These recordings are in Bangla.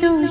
Do.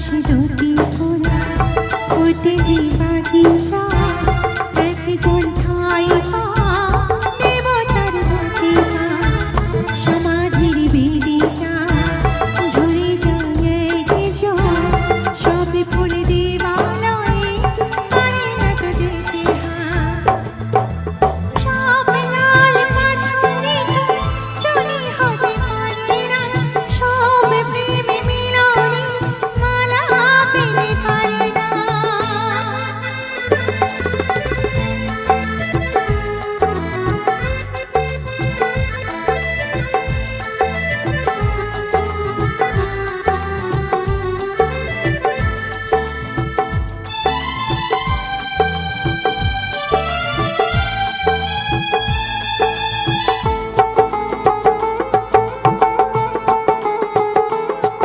পাশে দুটি করে ফুটে যে বাগিচা